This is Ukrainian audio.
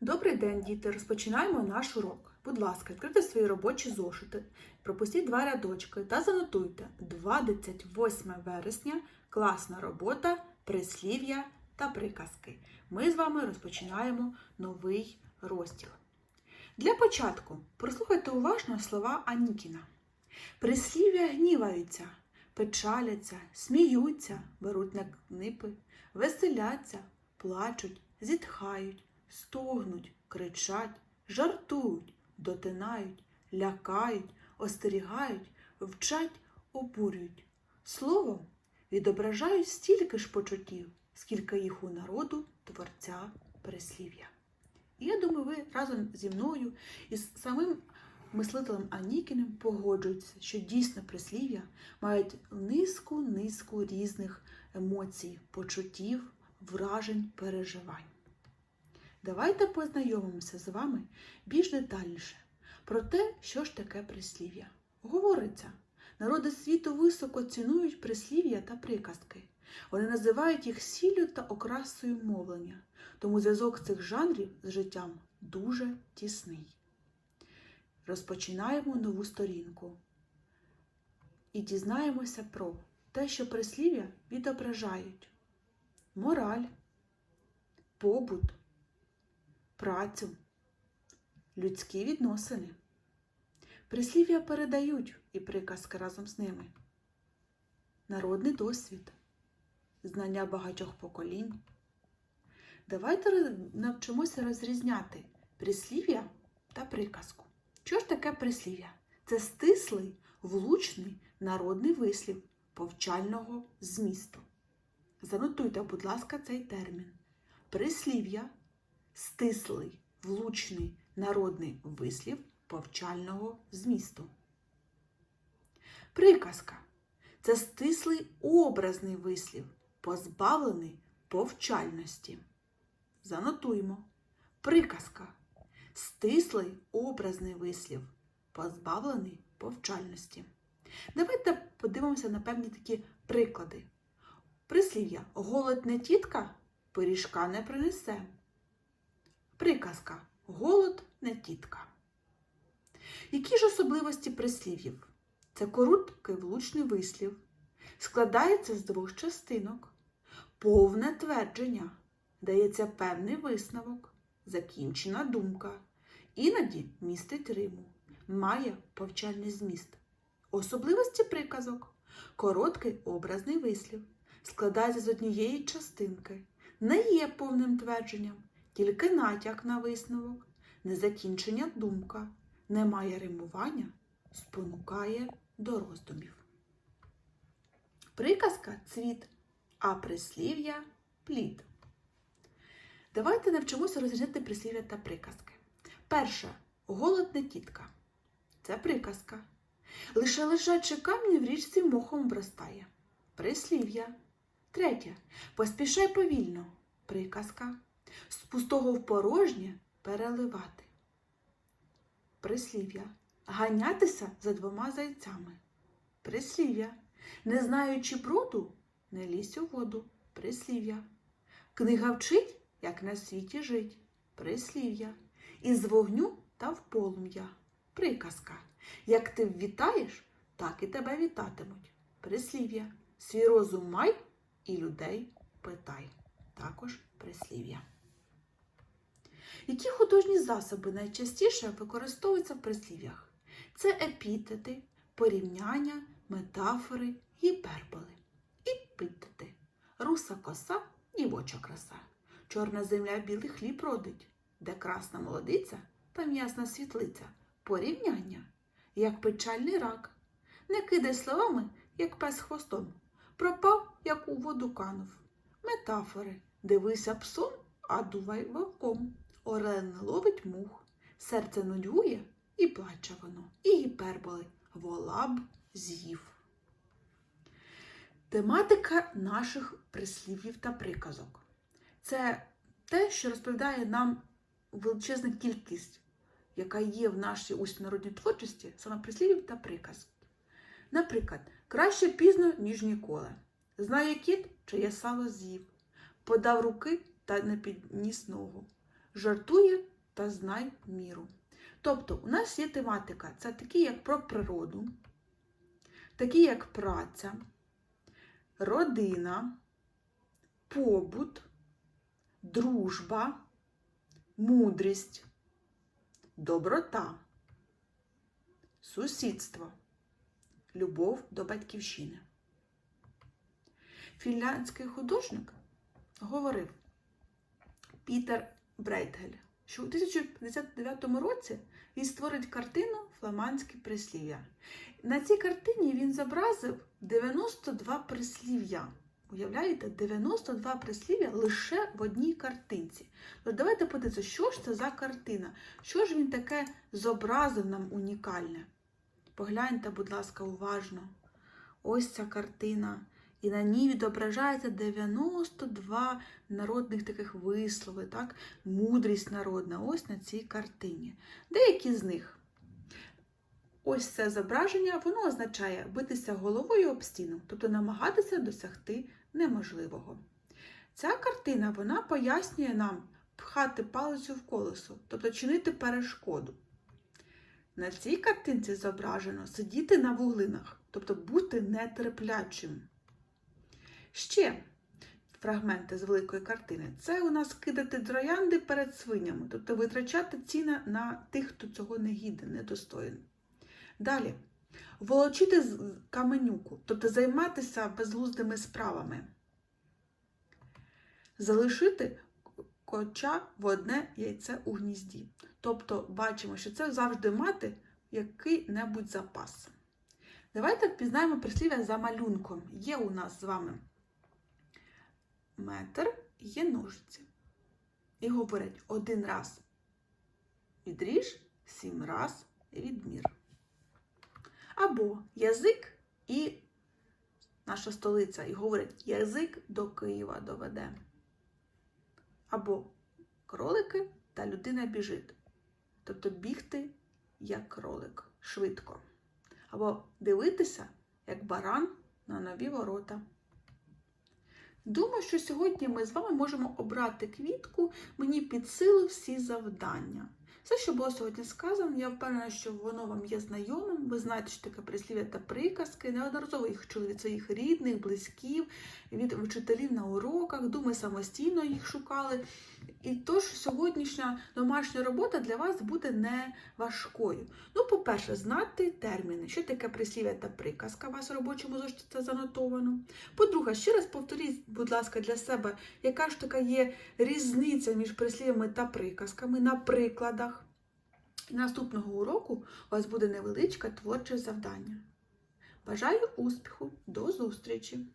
Добрий день, діти! Розпочинаємо наш урок. Будь ласка, відкрийте свої робочі зошити, пропустіть два рядочки та занотуйте 28 вересня, класна робота, прислів'я та приказки. Ми з вами розпочинаємо новий розділ. Для початку прослухайте уважно слова Анікіна. Прислів'я гніваються, печаляться, сміються, беруть на книпи, веселяться, плачуть, зітхають, стогнуть, кричать, жартують, дотинають, лякають, остерігають, вчать, обурюють. Словом, відображають стільки ж почуттів, скільки їх у народу творця прислів'я. І я думаю, ви разом зі мною і з самим мислителем Анікіним погоджуються, що дійсно прислів'я мають низку-низку різних емоцій, почуттів, вражень, переживань. Давайте познайомимося з вами більш детальніше про те, що ж таке прислів'я. Говориться, народи світу високо цінують прислів'я та приказки. Вони називають їх сіллю та окрасою мовлення, тому зв'язок цих жанрів з життям дуже тісний. Розпочинаємо нову сторінку і дізнаємося про те, що прислів'я відображають мораль, побут, працю, людські відносини. Прислів'я передають і приказки разом з ними. Народний досвід, знання багатьох поколінь. Давайте навчимося розрізняти прислів'я та приказку. Що ж таке прислів'я? Це стислий, влучний народний вислів повчального змісту. Занотуйте, будь ласка, цей термін. Прислів'я стислий, влучний народний вислів повчального змісту. Приказка це стислий образний вислів, позбавлений повчальності. Занотуємо. Приказка стислий образний вислів, позбавлений повчальності. Давайте подивимося на певні такі приклади. Прислів'я голод не тітка, пиріжка не принесе. Приказка. Голод не тітка. Які ж особливості прислів'їв? Це короткий влучний вислів, складається з двох частинок, повне твердження, дається певний висновок, закінчена думка, іноді містить риму, має повчальний зміст. Особливості приказок. Короткий образний вислів, складається з однієї частинки, не є повним твердженням, тільки натяк на висновок, незакінчення думка, не має римування, спонукає до роздумів. Приказка цвіт, а прислів'я плід. Давайте навчимося розрізняти прислів'я та приказки. Перше голод не тітка. Це приказка. Лише лежачі камінь в річці мохом обростає. Прислів'я. Третє. Поспішай повільно. Приказка. З пустого в порожнє переливати. Прислів'я. Ганятися за двома зайцями. Прислів'я. Не знаючи броду, не лізь у воду. Прислів'я. Книга вчить, як на світі жить. Прислів'я. Із вогню та в полум'я. Приказка. Як ти ввітаєш, так і тебе вітатимуть. Прислів'я. Свій розум май і людей питай. Також прислів'я. Які художні засоби найчастіше використовуються в прислів'ях? Це епітети, порівняння, метафори, гіперболи. Епітети. Руса коса, дівоча краса. Чорна земля білий хліб родить, де красна молодиця, там ясна світлиця. Порівняння, як печальний рак. Не кидай словами, як пес хвостом. Пропав, як у воду канув. Метафори. Дивися псом, а дувай вовком. Орел не ловить мух, серце нудьгує і плаче воно. І гіперболи вола б з'їв. Тематика наших прислів'їв та приказок. Це те, що розповідає нам величезна кількість, яка є в нашій усній народній творчості, саме прислів'їв та приказок. Наприклад, краще пізно, ніж ніколи. Знає кіт, чиє сало з'їв, подав руки та не підніс ногу. Жартує та знай міру. Тобто, у нас є тематика, це такі, як про природу, такі, як праця, родина, побут, дружба, мудрість, доброта, сусідство, любов до батьківщини. Фінляндський художник говорив Пітер Брейтгель, що у 1059 році він створить картину Фламандське прислів'я. На цій картині він зобразив 92 прислів'я. Уявляєте, 92 прислів'я лише в одній картинці. Тож давайте подивитися, що ж це за картина, що ж він таке зобразив нам унікальне. Погляньте, будь ласка, уважно. Ось ця картина. І на ній відображається 92 народних таких вислови, так? мудрість народна, ось на цій картині. Деякі з них. Ось це зображення, воно означає битися головою об стіну, тобто намагатися досягти неможливого. Ця картина вона пояснює нам пхати палицю в колесо, тобто чинити перешкоду. На цій картинці зображено сидіти на вуглинах, тобто бути нетерплячим. Ще фрагменти з великої картини це у нас кидати троянди перед свинями, тобто витрачати ціна на тих, хто цього не гідне, недостоїн. Далі волочити з каменюку, тобто займатися безглуздими справами. Залишити коча в одне яйце у гнізді. Тобто бачимо, що це завжди мати який-небудь запас. Давайте впізнаємо прислів'я за малюнком. Є у нас з вами метр, є ножиці. І говорять один раз відріж, сім раз відмір. Або язик і наша столиця, і говорять, язик до Києва доведе. Або кролики та людина біжить. Тобто бігти як кролик швидко. Або дивитися, як баран на нові ворота. Думаю, що сьогодні ми з вами можемо обрати квітку мені під силу всі завдання. Все, що було сьогодні сказано, я впевнена, що воно вам є знайомим. Ви знаєте, що таке прислів'я та приказки. Неодноразово їх чули від своїх рідних, близьків, від вчителів на уроках, думаю, самостійно їх шукали. І тож сьогоднішня домашня робота для вас буде не важкою. Ну, по-перше, знати терміни, що таке прислів'я та приказка у вас у робочому зошиті це занотовано. По-друге, ще раз повторіть, будь ласка, для себе, яка ж така є різниця між прислів'ями та приказками на прикладах. Наступного уроку у вас буде невеличке творче завдання. Бажаю успіху! До зустрічі!